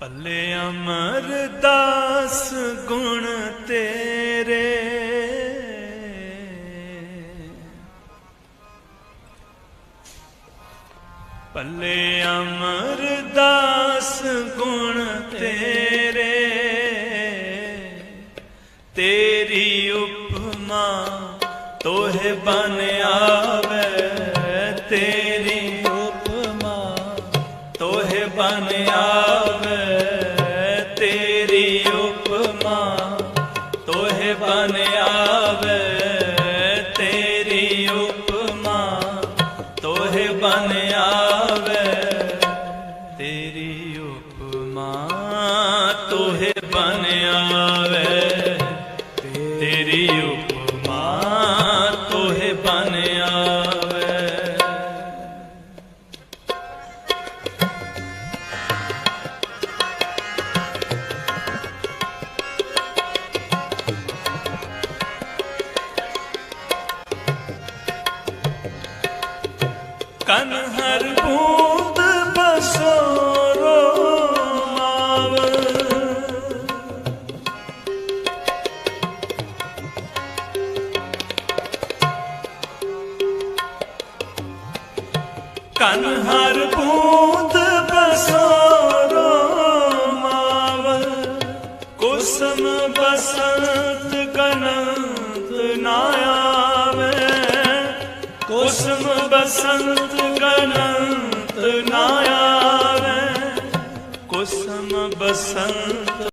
ਪੱਲੇ ਅਮਰਦਾਸ ਗੁਣ ਤੇਰੇ। ਪੱਲੇ ਅਮਰਦਾਸ ਗੁਣ ਤੇਰੇ। ਤੇਰੀ ਉਪਮਾ ਤੋਹਿ ਬਨ ਆਵੇ। ਤੋਹਿ ਬਨ ਆਵੇ, ਤੇਰੀ ਉਪਮਾ ਤੋਹਿ ਬਨ ਆਵੇ, ਤੇਰੀ ਉਪਮਾ ਤੋਹਿ ਬਨ ਆਵੇ, ਤੇਰੀ ਉਪਮਾ ਤੋਹਿ ਬਨ ਆਵੇ, ਤੇਰੀ ਉਪਮਾ ਕਨ ਹਰ ਬੂੰਦ ਬਸੋਰੋ ਮਾਵ। ਕਨ ਹਰ ਬੂੰਦ ਬਸੋਰੋ ਮਾਵ। ਕੁਸਮ ਬਸੰਤ ਕਨੰਤ ਨਾ ਆਵੇ। ਕੁਸਮ ਬਸੰਤ ਕਨੰਤ ਨਾ ਆਵੇ ਕੁਸਮ ਬਸੰਤ